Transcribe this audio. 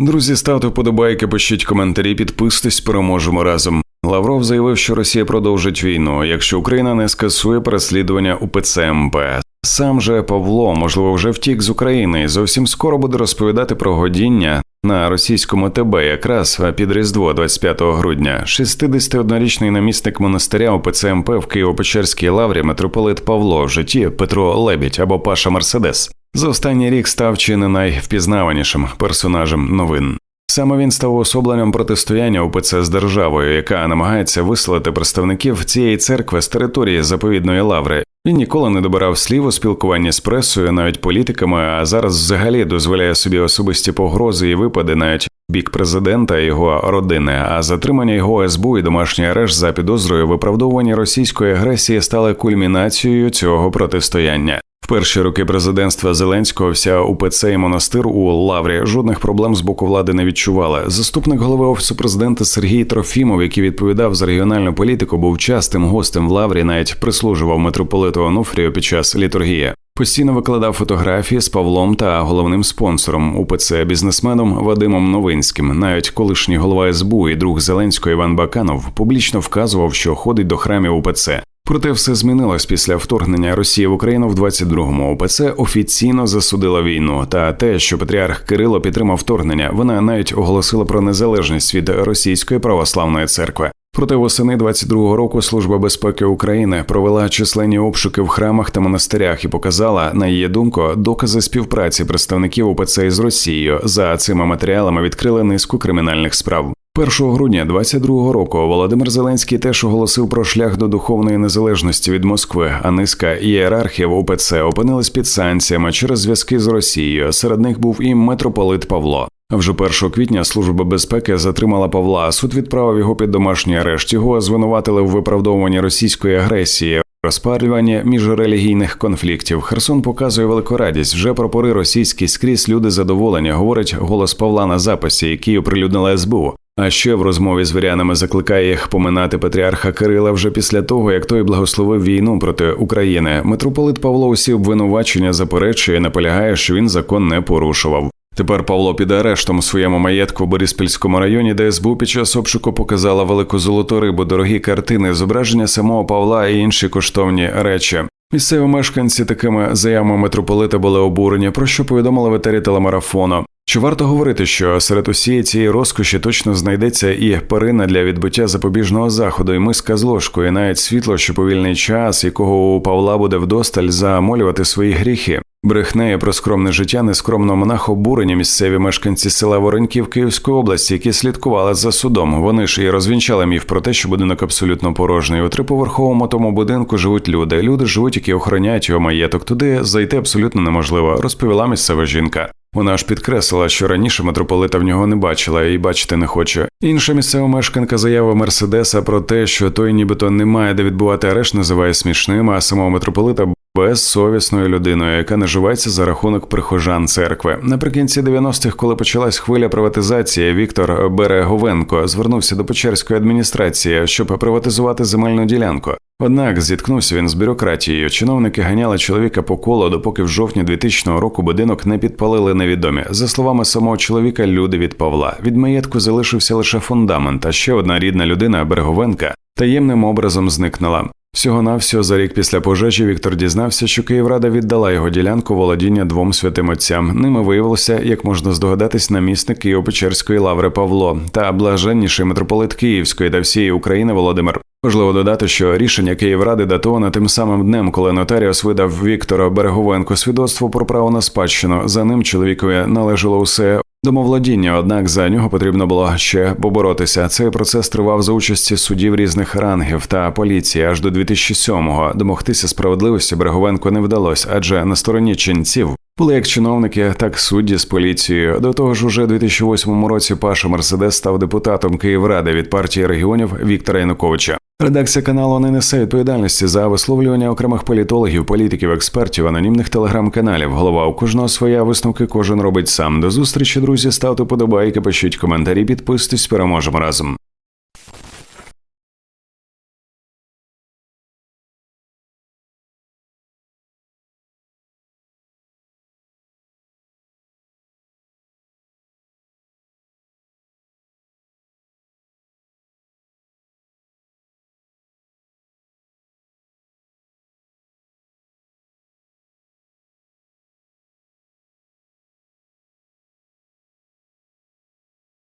Друзі, ставте вподобайки, пишіть коментарі, підписуйтесь, переможемо разом. Лавров заявив, що Росія продовжить війну, якщо Україна не скасує переслідування УПЦ МП. Сам же Павло, можливо, вже втік з України і зовсім скоро буде розповідати про годіння на російському ТБ, якраз під Різдво, 25 грудня. 61-річний намісник монастиря УПЦ МП в Києво-Печерській лаврі митрополит Павло в житті Петро Лебідь або Паша Мерседес. За останній рік став чи не найвпізнаванішим персонажем новин. Саме він став особленням протистояння УПЦ з державою, яка намагається виселити представників цієї церкви з території заповідної лаври. Він ніколи не добирав слів у спілкуванні з пресою, навіть політиками, а зараз взагалі дозволяє собі особисті погрози і випади навіть бік президента і його родини. А затримання його СБУ і домашній арешт за підозрою виправдовування російської агресії стали кульмінацією цього протистояння перші роки президентства Зеленського вся УПЦ і монастир у Лаврі жодних проблем з боку влади не відчували. Заступник голови офісу президента Сергій Трофімов, який відповідав за регіональну політику, був частим гостем в Лаврі, навіть прислужував митрополиту Онуфрію під час літургії. Постійно викладав фотографії з Павлом та головним спонсором УПЦ бізнесменом Вадимом Новинським. Навіть колишній голова СБУ і друг Зеленського Іван Баканов публічно вказував, що ходить до храмів УПЦ. Проте все змінилось після вторгнення Росії в Україну в 22-му. ОПЦ офіційно засудила війну. Та те, що Патріарх Кирило підтримав вторгнення, вона навіть оголосила про незалежність від російської православної церкви. Проте восени 22-го року Служба безпеки України провела численні обшуки в храмах та монастирях і показала, на її думку, докази співпраці представників УПЦ із Росією. За цими матеріалами відкрили низку кримінальних справ. 1 грудня 22-го року Володимир Зеленський теж оголосив про шлях до духовної незалежності від Москви, а низка ієрархів УПЦ опинились під санкціями через зв'язки з Росією. Серед них був і митрополит Павло. Вже 1 квітня служба безпеки затримала Павла. Суд відправив його під домашній арешт. Його звинуватили в виправдовуванні російської агресії. Розпалювання міжрелігійних конфліктів Херсон показує велику радість. Вже про пори російські скрізь люди задоволені. Говорить голос Павла на записі, який оприлюднила СБУ. А ще в розмові з вірянами закликає їх поминати патріарха Кирила вже після того, як той благословив війну проти України. Митрополит Павло усі обвинувачення заперечує, наполягає, що він закон не порушував. Тепер Павло під арештом у своєму маєтку в Бориспільському районі, де СБУ під час обшуку показала велику золоту рибу, дорогі картини, зображення самого Павла і інші коштовні речі. Місцеві мешканці такими заявами митрополита були обурені, про що повідомили в етері телемарафону. Чи варто говорити, що серед усієї цієї розкоші точно знайдеться і перина для відбиття запобіжного заходу, і миска з ложкою, і навіть світло, що повільний час, якого у Павла буде вдосталь замолювати свої гріхи? Брехнею про скромне життя нескромного монах обурені місцеві мешканці села Вороньків Київської області, які слідкували за судом. Вони ж і розвінчали міф про те, що будинок абсолютно порожній. У триповерховому тому будинку живуть люди. Люди живуть, які охороняють його маєток. Туди зайти абсолютно неможливо, розповіла місцева жінка. Вона ж підкреслила, що раніше митрополита в нього не бачила і бачити не хоче. Інша місцева мешканка заяви Мерседеса про те, що той нібито не має де відбувати арешт, називає смішним, а самого митрополита безсовісною людиною, яка наживається за рахунок прихожан церкви. Наприкінці 90-х, коли почалась хвиля приватизації, Віктор Береговенко звернувся до Печерської адміністрації, щоб приватизувати земельну ділянку. Однак зіткнувся він з бюрократією. Чиновники ганяли чоловіка по колу, допоки в жовтні 2000 року будинок не підпалили невідомі. За словами самого чоловіка, люди від Павла. Від маєтку залишився лише фундамент. А ще одна рідна людина Береговенка таємним образом зникнула. Всього навсього за рік після пожежі Віктор дізнався, що Київрада віддала його ділянку володіння двом святим отцям. Ними виявилося, як можна здогадатись, намісник Києво-Печерської лаври Павло та блаженніший митрополит Київської та всієї України Володимир. Важливо додати, що рішення Київради датоване тим самим днем, коли нотаріус видав Віктора Береговенко свідоцтво про право на спадщину. За ним чоловікові належало усе домовладіння, однак за нього потрібно було ще поборотися. Цей процес тривав за участі судів різних рангів та поліції аж до 2007-го. Домогтися справедливості Береговенко не вдалося, адже на стороні ченців були як чиновники, так судді з поліцією. До того ж, уже у 2008 році Паша Мерседес став депутатом Київради від партії регіонів Віктора Януковича. Редакція каналу не несе відповідальності за висловлювання окремих політологів, політиків, експертів, анонімних телеграм-каналів. Голова у кожного своя висновки кожен робить сам. До зустрічі, друзі. Ставте подобайки, пишіть коментарі, підписуйтесь, переможемо разом.